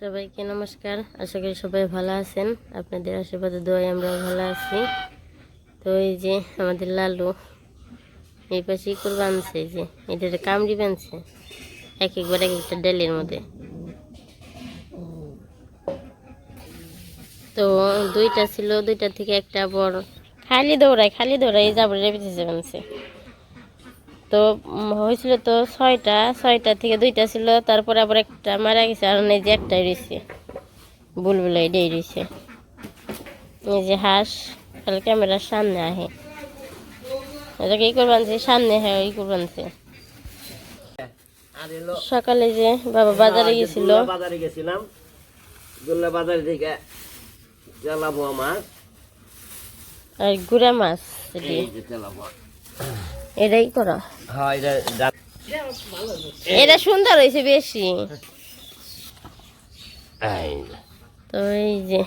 সবাইকে নমস্কার। আশা করি সবাই ভালো আছেন। আপনাদের আশীর্বাদে দোয়াই আমরা ভালো আছি। তো এই যে আমাদের লালু, এই পাশে ইকুর বানছে যে, এটা কামড়ি বানছে। এক একবার এক একটা ডেলের মধ্যে। তো দুইটা ছিল, দুইটা থেকে একটা বড়। খালি দৌড়ায় খালি দৌড়ায় এই যাব রেপেছে বানছে। তো হয়েছিল তো ছয়টা ছয়টা থেকে দুইটা ছিল তারপরে আবার একটা মারা গেছে আর এই যে একটাই রয়েছে। বুলবুল এটাই রয়েছে। এই যে হাঁস তাহলে ক্যামেরার সামনে আহে। এটাকে ই করবানছে সামনে হ্যাঁ ই করবানছে সকালে যে বাবা বাজারে গেছিল। বাজারে গেছিলাম। দুল্লা বাজারে থেকে তেলাবো মাছ। আর গুড়া মাছ। এটাই করা। হ্যাঁ এটা সুন্দর হয়েছে বেশি। তো এই যে।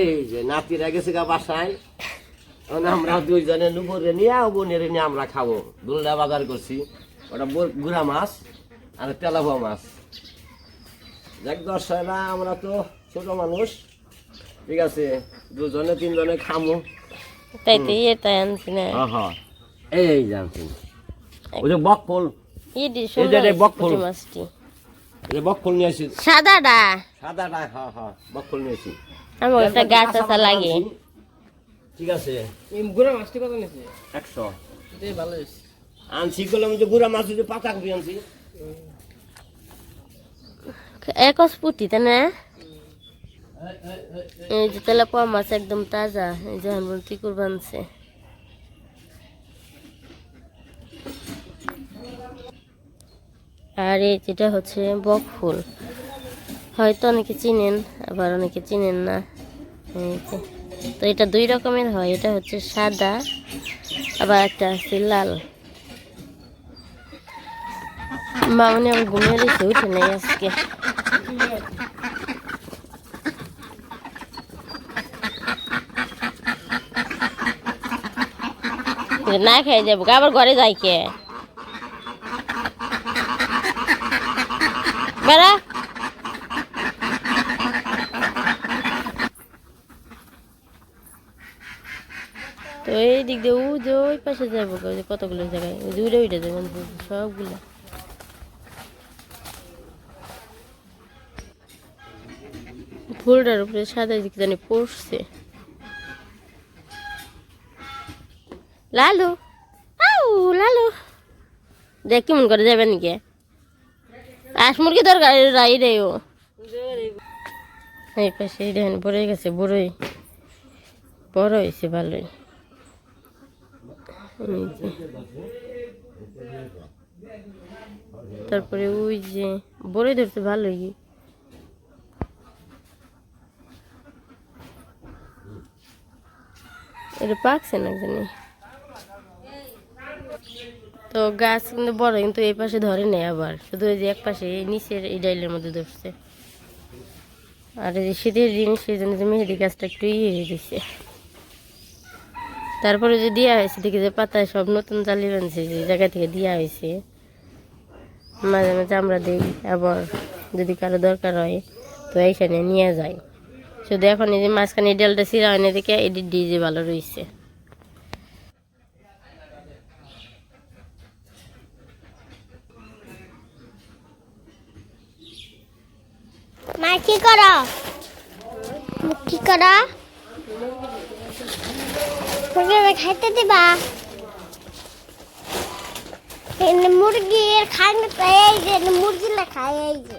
এই যে নাতিরা গেছে গা বাসায়। আমরা দুইজনে নুপুরে নিয়ে বোনের নিয়ে আমরা খাব। দুল্লা বাজার করছি। ওটা গুড়া মাছ আর তেলাবো মাছ। দেখ দর্শকরা আমরা তো ছোট মানুষ। ঠিক আছে দুজনে তিনজনে খামো। তাই তো এটাই আনছি না। হ্যাঁ হ্যাঁ। এই জানছি ওই যে এই এই নিয়ে আসি। সাদাটা? সাদাটা হ্যাঁ হ্যাঁ নিয়ে আসি। আমার একটা গাছ লাগে। ঠিক আছে। গুড়া মাছটি কত নিয়েছে? একশো। এটাই ভালো হয়েছে। আনছি করলাম যে গুড়া মাছ যে পাতা কপি আনছি। একস পুটি তাই না? এই যে মাছ একদম তাজা এই যে হানবুল তিকুর আর এই যেটা হচ্ছে বক ফুল। হয়তো অনেকে চিনেন, আবার অনেকে চিনেন না। তো এটা দুই রকমের হয়, এটা হচ্ছে সাদা, আবার একটা আছে লাল। মামনি আমার ঘুমিয়ে রয়েছে উঠে নেই আজকে। না খেয়ে যাব, আবার ঘরে যাই কে? বেড়া তো এই দিক দিয়ে ও যে ওই পাশে যাব কতগুলো জায়গায়? ওই উড়ে যাবেন সবগুলো। ফুলটার উপরে সাদা দিক জানি পড়ছে। লালু? লালু। দেখ, কেমন করে যাবেন নাকি আস মুরগি দরকার রাই রে ও। এই পাশে দেখেন বড় গেছে, বড়ই। বড় হয়েছে, ভালোই। তারপরে ওই যে, বড়ই ধরছে, ভালোই। এটা পাকছে না জানি। তো গাছ কিন্তু বড়, কিন্তু এই পাশে ধরে নেই আবার। শুধু ওই যে এক পাশে, এই নিচের এই ডাইলের মধ্যে ধরছে। আর এই যে শীতের দিন, সেই জন্য যে মেহেদি গাছটা একটু ইয়ে হয়ে গেছে। তারপরে যে দেওয়া হয়েছে, দেখি যে পাতায় সব নতুন জালি বানছে যে জায়গা থেকে দেওয়া হয়েছে। মাঝে মাঝে আমরা দিই, আবার যদি কারও দরকার হয়, তো এইখানে নিয়ে যায় শুধু এখন এই যে মাঝখানে এই ডালটা সিরা হয় না দেখে এটি ডিজে ভালো রয়েছে। মা কি করো? কি করো? মুরগি খাইতে দিবা? এই যে মুরগি না খায় যে।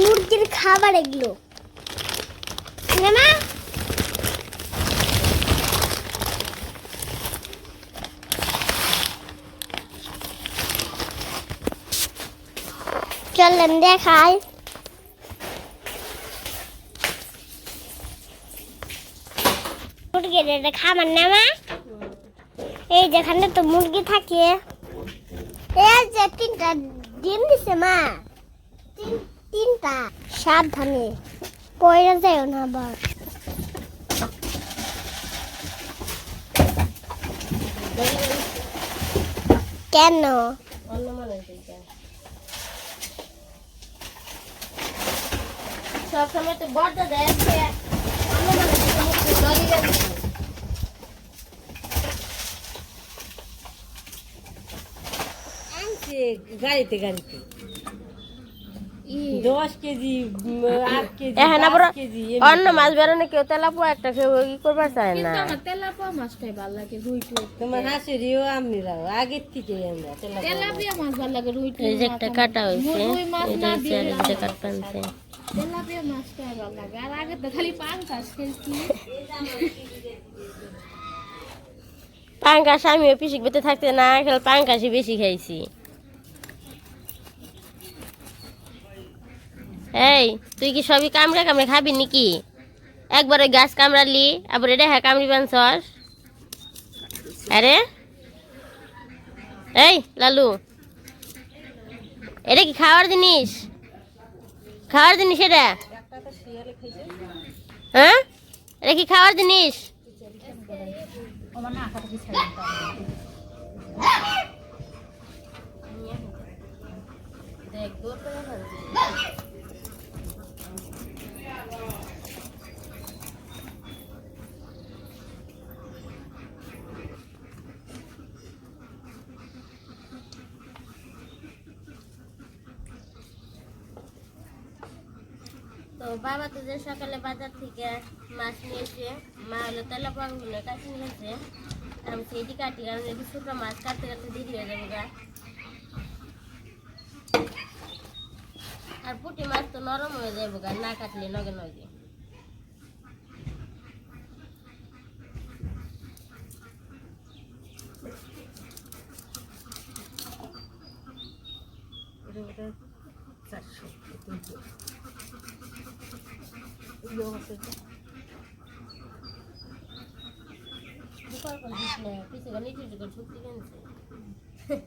মুরগির খাবার এগুলো। মা চলেন দেখাই মুরগির এটা খাবার না মা এই যেখানে তো মুরগি থাকে। যে তিনটা ডিম দিছে মা। তিন- তিনটা। সাবধানে। পয়রা যায় না আবার। কেন অন্য মানুষ সবসময় তো বর্দা দেয় আজকে অন্য মানুষের মুখে লগি গেছে। আনছে গাড়িতে গাড়িতে দশ কেজি উম, আট কেজি এখন আবার পাঁচ কেজি এমনি। অন্য মাছ বেরোনে কেউ তেলাপো একটা কেউ ই করবার চায় না তেলাপিয়া মাছটাই ভালো লাগে রুই টুই তোমার হাসুরিও আমরাও আগের থেকে আমরা তেলাপিয়া মাছ। তেলাপিয়া মাছ ভালো লাগে রুই টুই এই যে একটা কাটা হয়েছে রুই মাছ এটা না তেলাপিয়া পিসিক থাকতে না খেলে বেশি খাইছি। এই, তুই কি সবই কামড়ে কামড়ে খাবি নাকি? একবারে গাছ কামড়ালি, আবার এটা হ্যাঁ কামড়ি বানছস। আরে? এই, লালু। এটা কি খাওয়ার জিনিস? খাওয়ার জিনিস এটা? হ্যাঁ? এটা কি খাওয়ার জিনিস? তো বাবা তো যে সকালে বাজার থেকে মাছ নিয়েছে। মা হলো তেলা পাগুলো কাটি নিয়েছে। আমি সেইটি কাটি, কারণ এটি ছোটো মাছ কাটতে কাটতে দেরি হয়ে যাবে গা। আর পুঁটি মাছ তো নরম হয়ে যাবে গা, না কাটলে নগে নগে 여기 갔을 때. 누가 건드시네. 그래서 연예인들 죽지겠는데.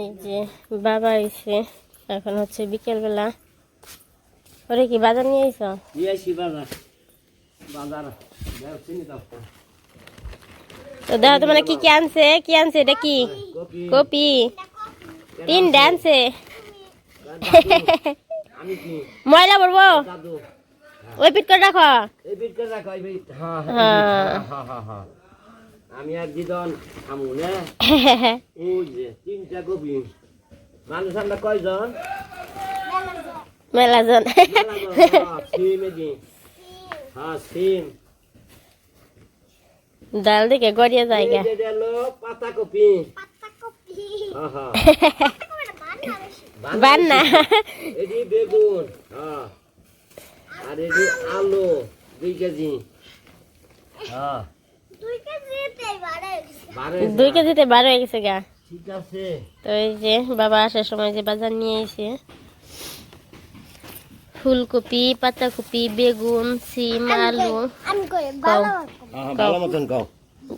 এই যে বাবা এসে এখন হচ্ছে বিকেলবেলা। ওরে কি বাজার নিয়ে বাজার। বাজার। দাও। তো দেখো তো মানে কি কি আনছে? কি আনছে এটা কি? কপি। তিন ডান্সে ময়লা পড়ব ওই পিট করে রাখো। এই বিট করে রাখো হ্যাঁ হ্যাঁ। হ্যাঁ। হ্যাঁ আমি আর দিদন আমু না। ওই যে। তিনটা কপি মানুষ আমরা কয়জন? মেলাজন। হ্যাঁ, সিম এদি হ্যাঁ সিম। ডাল দিকে গড়িয়ে জায়গা এই পাতা কপি পাতা কপি বান্না। এদি বেগুন হ্যাঁ। আর এদি আলু দুই কেজি। হ্যাঁ। দুই কেজিতে বারো হয়ে গেছে গা। ঠিক আছে। তো এই যে বাবা আসার সময় যে বাজার নিয়ে এসে ফুলকপি পাতাকপি বেগুন সিম আলু। ভালো হ্যাঁ মতন কও।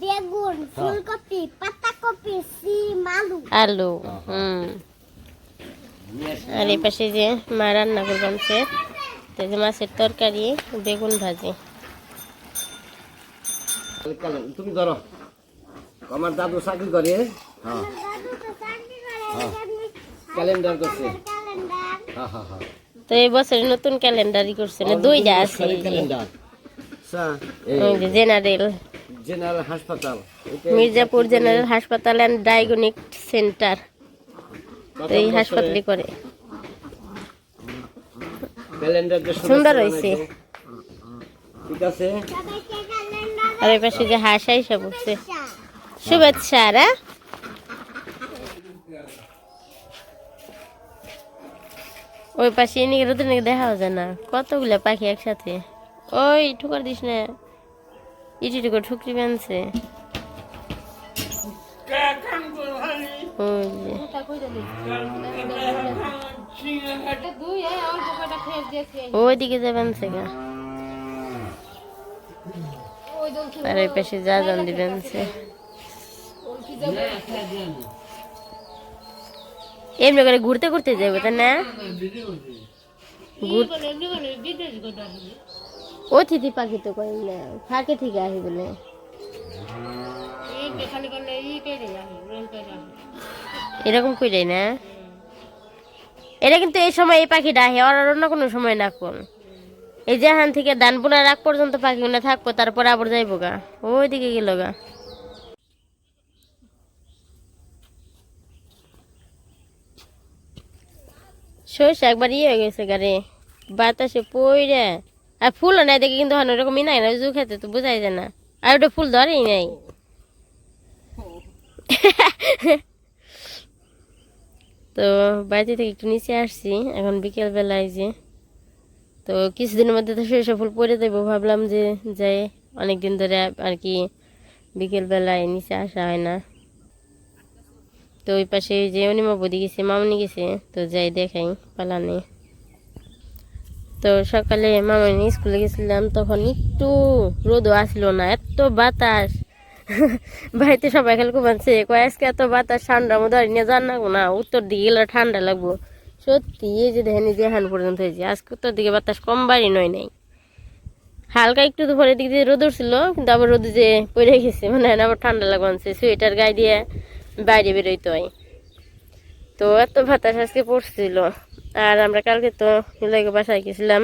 বেগুন ফুলকপি পাতাকপি সিম আলু। আলু হুম। আর এই পাশে যে মা রান্না করে বানছে তো যে মাছের তরকারি বেগুন ভাজি। তুমি ধরো। আমার দাদু চাকরি করে। হ্যাঁ। এখানে ক্যালেন্ডার করছে। হ্যাঁ হ্যাঁ হ্যাঁ। তো এই বছরে নতুন ক্যালেন্ডারই করছে না দুইটা আছে। ক্যালেন্ডার। জেনারেল। জেনারেল হাসপাতাল। মির্জাপুর জেনারেল হাসপাতাল অ্যান্ড ডায়াগনিক সেন্টার এই হাসপাতালে করে। সুন্দর হয়েছে। ঠিক আছে? আর ওই পাশে যে হাঁস আইসা পড়ছে শুভেচ্ছা রা ওই পাশে এদিকে রোদের দিকে দেখা যায় না। কতগুলা পাখি একসাথে? ওই, ঠুকার দিস না। ইটি টুকু ঠুকরি বানছে। ওইদিকে যাবেন গা। ওই আর ওই পাশে যা জান দিবেন সে এমনি করে ঘুরতে ঘুরতে যাব তাই না গোটা অতিথি পাখি তো কই না ফাঁকে থেকে আসি বলে এরকম কইরাই না এটা কিন্তু এই সময় এই পাখিটা আহে আর অন্য কোনো সময় না কোন এই যে এখান থেকে ধান বোনার আগ পর্যন্ত পাখিগুলো থাকব তারপর আবার যাইবো গা ওইদিকে গেল গা সর্ষে একবার ইয়ে হয়ে গেছে গারে বাতাসে পইরে আর ফুলও নাই দেখে কিন্তু হন ওরকমই নাই না জু খেতে তো বোঝাই যায় না। আর ওটা ফুল ধরেই নাই। তো বাড়িতে থেকে একটু নিচে আসছি, এখন বিকেল বেলায় যে। তো কিছুদিনের মধ্যে তো সরিষা ফুল পরে দেবো, ভাবলাম যে যাই অনেক দিন ধরে আর কি বিকেল বেলায় নিচে আসা হয় না। তো ওই পাশে যে অনিমা বদি গেছে, মামনি গেছে, তো যাই দেখাই পালানে তো সকালে মামনি স্কুলে গেছিলাম, তখন একটু রোদও আসলো না, এত বাতাস। বাড়িতে সবাই খেলে ঘুমাচ্ছে, কয় আজকে এত বাতাস ঠান্ডা মতো আর নিয়ে যান না না, উত্তর দিকে গেলে ঠান্ডা লাগবো। সত্যি, এই যে দেখেন যে হান পর্যন্ত হয়েছে, আজকে উত্তর দিকে বাতাস কম বাড়ি নয় নাই। হালকা একটু দুপুরের দিক দিয়ে রোদ উঠছিল, কিন্তু আবার রোদ যে পড়ে গেছে মানে আবার ঠান্ডা লাগছে সোয়েটার গায়ে দিয়ে। বাইরে বেরোইতে হয়। তো এত বাতাস আজকে পড়ছিল। আর আমরা কালকে তো নিলয়কে বাসায় গেছিলাম।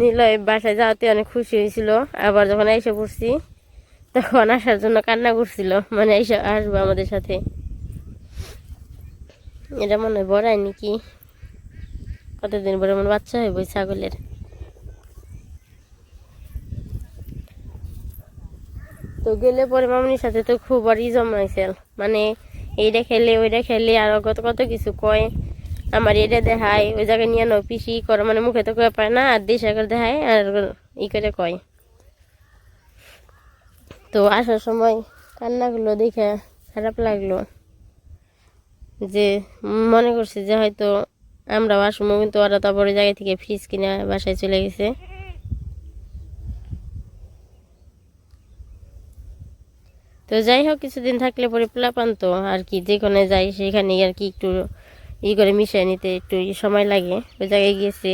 নিলয় বাসায় যাওয়াতে অনেক খুশি হয়েছিল। আবার যখন এসে পড়ছি, তখন আসার জন্য কান্না করছিল। মানে এসে আসব আমাদের সাথে। এটা মনে হয় বড়াই নাকি? কতদিন পরে মনে বাচ্চা হইব ছাগলের? তো গেলে পরে মামনির সাথে তো খুব আর ই জমাইছিল। মানে এইটা খেলে ওইটা খেলে আর কত কত কিছু কয়। আমার এটা দেখায়, ওই জায়গায় নিয়ে নাও, পিসি করে মানে মুখে তো কয়ে পায় না, আর দেশে করে দেখায় আর ই করে কয়। তো আসার সময় কান্নাগুলো দেখে খারাপ লাগল। যে মনে করছে যে হয়তো আমরাও আসব, কিন্তু ওরা তো আবার জায়গা থেকে ফ্রিজ কিনে বাসায় চলে গেছে। তো যাই হোক কিছুদিন থাকলে পরে প্লাপান তো আর কি যেখানে যাই, সেখানে আর কি একটু ই করে মিশিয়ে নিতে একটু সময় লাগে। ওই জায়গায় গিয়েছে,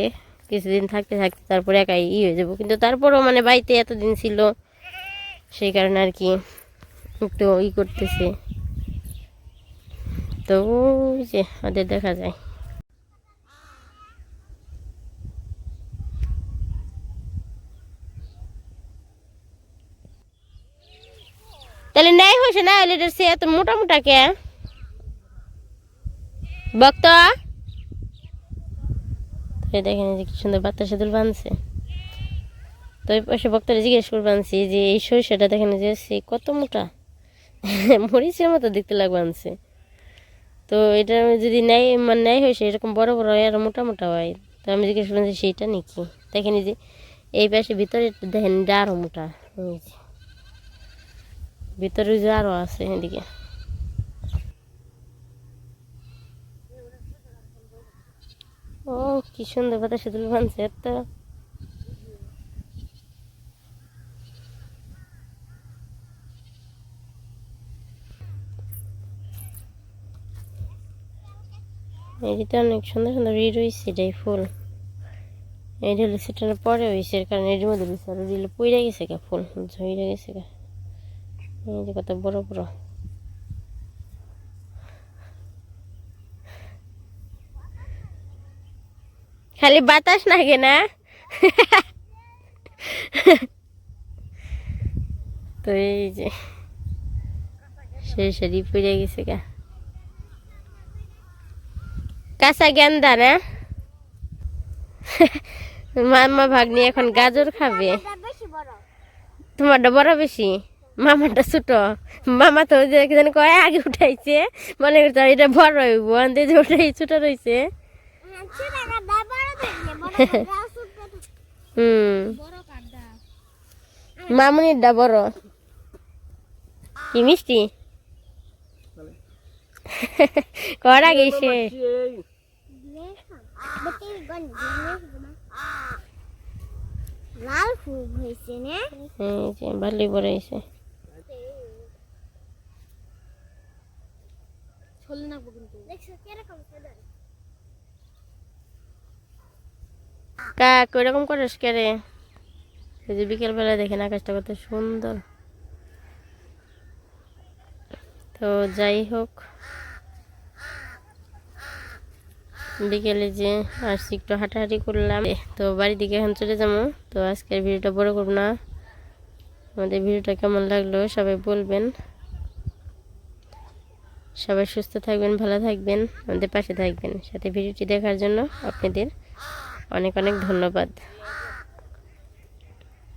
কিছুদিন থাকতে থাকতে তারপরে একাই ই হয়ে যাব। কিন্তু তারপরেও মানে বাড়িতে এতদিন ছিল, সেই কারণে আর কি একটু ই করতেছে। তো যে, ওদের দেখা যায়। তাহলে নাই হয়েছে না, হলে সে এত মোটা কে? বক্ত দেখেন যে কি সুন্দর বাতাসে দুল বানছে। তো ওই পাশে বক্তারা জিজ্ঞেস করে বানছি যে এই সরিষাটা দেখেন যে সে কত মোটা? মরিচের মতো দেখতে লাগ বানছে তো এটা আমি যদি নেয় মানে নেয় হয়েছে, এরকম বড় বড় হয় আর মোটা মোটা হয়, তো আমি জিজ্ঞেস করলাম যে সেইটা নাকি? দেখেন যে, এই পাশে ভিতরে দেখেন আরও মোটা যে। ভিতরে যে আরও আছে এদিকে। ও, কি সুন্দর বাতাসে দুল বানছে এত এদিকে অনেক সুন্দর সুন্দর ই রয়েছে এটাই ফুল। এটা হলো সেটার পরে হয়েছে কারণ এর মধ্যে রয়েছে আর পইরা গেছে গা ফুল, ঝইরা গেছে গা। এই যে কত বড় বড়। খালি বাতাস লাগে না? তো এই যে সেই সারি পড়ে গেছে গা। কাঁচা গেন্দা না? মামা ভাগ্নি এখন গাজর খাবে। তোমারটা বড় বেশি? মামারটা ছোট। মামা তো যে কি জানি কয় আগে উঠাইছে। মনে করছে এটা বড় হইব। আনতে যে ওটাই ছোট রয়েছে। হুম। মামুনিরটা বড়। কি মিষ্টি? কর গন লাল ফুল হয়েছে না। ভালোই বড় হয়েছে দেখছ কীরকম সুন্দর কাক ওইরকম করিস কে রে? এই যে বিকেলবেলা দেখেন আকাশটা কত সুন্দর। তো যাই হোক বিকেলে যে আসছি একটু হাঁটাহাঁটি করলাম। তো বাড়ির দিকে এখন চলে যাব। তো আজকের ভিডিওটা বড় করব না। আমাদের ভিডিওটা কেমন লাগল সবাই বলবেন। সবাই সুস্থ থাকবেন, ভালো থাকবেন, আমাদের পাশে থাকবেন। সাথে ভিডিওটি দেখার জন্য আপনাদের অনেক অনেক ধন্যবাদ।